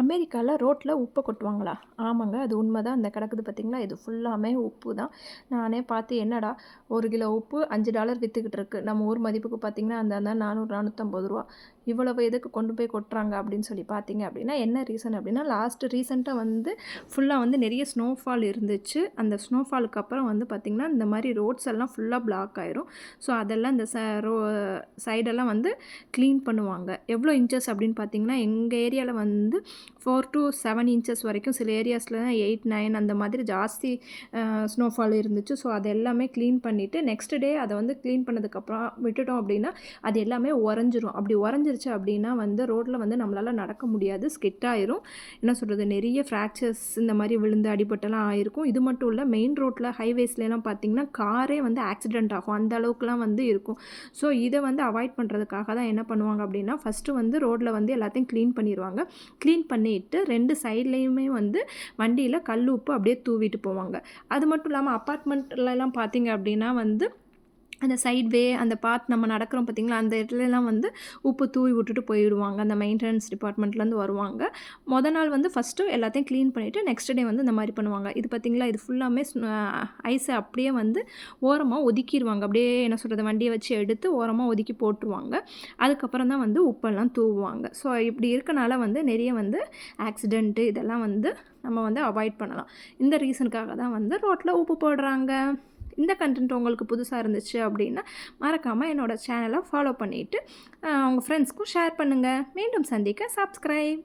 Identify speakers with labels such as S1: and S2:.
S1: அமெரிக்காவில் ரோட்டில் உப்பை கொட்டுவாங்களா? ஆமாங்க அது உண்மை தான் அந்த கிடக்குது பார்த்திங்களா இது ஃபுல்லாமே உப்பு தான் நானே பார்த்து என்னடா ஒரு கிலோ உப்பு அஞ்சு டாலர் விற்றுக்கிட்டு இருக்குது நம்ம ஊர் மதிப்புக்கு பார்த்தீங்கன்னா அந்த அந்த நானூறு நானூற்றம்பது ரூபா. இவ்வளவு எதுக்கு கொண்டு போய் கொட்டுறாங்க அப்படின்னு சொல்லி பார்த்தீங்க அப்படின்னா என்ன ரீசன் அப்படின்னா லாஸ்ட்டு ரீசெண்டாக வந்து ஃபுல்லாக வந்து நிறைய ஸ்னோஃபால் இருந்துச்சு. அந்த ஸ்னோஃபாலுக்கு அப்புறம் வந்து பார்த்திங்கன்னா இந்த மாதிரி ரோட்ஸ் எல்லாம் ஃபுல்லாக பிளாக் ஆயிரும். ஸோ அதெல்லாம் இந்த ச ரோ சைடெல்லாம் வந்து க்ளீன் பண்ணுவாங்க. எவ்வளோ இன்ச்சஸ் அப்படின்னு பார்த்தீங்கன்னா எங்கள் ஏரியாவில் வந்து ஃபோர் டு செவன் இன்ச்சஸ் வரைக்கும் சில ஏரியாஸில் எயிட் நைன் அந்த மாதிரி ஜாஸ்தி ஸ்னோஃபால் இருந்துச்சு. ஸோ அது எல்லாமே க்ளீன் பண்ணிவிட்டு நெக்ஸ்ட் டே அதை வந்து க்ளீன் பண்ணதுக்கப்புறம் விட்டுட்டோம் அப்படின்னா அது எல்லாமே உறைஞ்சிரும். அப்படி உறைஞ்சிருச்சு அப்படின்னா வந்து ரோட்டில் வந்து நம்மளால் நடக்க முடியாது. ஸ்கிட் ஆயிரும். என்ன சொல்கிறது நிறைய ஃப்ராக்சர்ஸ் இந்த மாதிரி விழுந்து அடிபட்டெல்லாம் ஆயிருக்கும். இது மட்டும் இல்லை மெயின் ரோட்டில் ஹைவேஸ்லாம் பார்த்திங்கன்னா காரே வந்து ஆக்சிடென்ட் ஆகும். அந்த அளவுக்குலாம் வந்து இருக்கும். ஸோ இதை வந்து அவாய்ட் பண்ணுறதுக்காக தான் என்ன பண்ணுவாங்க அப்படின்னா ஃபஸ்ட்டு வந்து ரோட்டில் வந்து எல்லாத்தையும் க்ளீன் பண்ணிடுவாங்க க்ளீன் பண்ணிட்டு ரெண்டு சைட்லேயுமே வந்து வண்டியில் கல் உப்பு அப்படியே தூவிட்டு போவாங்க. அது மட்டும் இல்லாமல் அப்பார்ட்மெண்ட்லலாம் பார்த்தீங்க அப்படின்னா வந்து அந்த சைட் வே அந்த பாத் நம்ம நடக்கிறோம் பார்த்திங்களா அந்த இடத்துலலாம் வந்து உப்பு தூவி விட்டுட்டு போயிடுவாங்க. அந்த மெயின்டெனன்ஸ் டிபார்ட்மெண்ட்லேருந்து வருவாங்க. மொதல் நாள் வந்து ஃபஸ்ட்டு எல்லாத்தையும் க்ளீன் பண்ணிவிட்டு நெக்ஸ்ட் டே வந்து இந்த மாதிரி பண்ணுவாங்க. இது பார்த்திங்களா இது ஃபுல்லாமே ஐஸை அப்படியே வந்து ஓரமாக ஒதுக்கிடுவாங்க அப்படியே என்ன சொல்கிறது வண்டியை வச்சு எடுத்து ஓரமாக ஒதுக்கி போட்டுருவாங்க. அதுக்கப்புறம் தான் வந்து உப்பெல்லாம் தூவுவாங்க. ஸோ இப்படி இருக்கனால வந்து நிறைய வந்து ஆக்சிடெண்ட்டு இதெல்லாம் வந்து நம்ம வந்து அவாய்ட் பண்ணலாம். இந்த ரீசனுக்காக தான் வந்து ரோட்டில் உப்பு போடுறாங்க. இந்த கண்டென்ட் உங்களுக்கு புதுசாக இருந்துச்சு அப்படின்னா மறக்காமல் என்னோடய சேனலை ஃபாலோ பண்ணிவிட்டு உங்கள் ஃப்ரெண்ட்ஸ்க்கும் ஷேர் பண்ணுங்கள் மீண்டும் சந்திக்க சப்ஸ்கிரைப்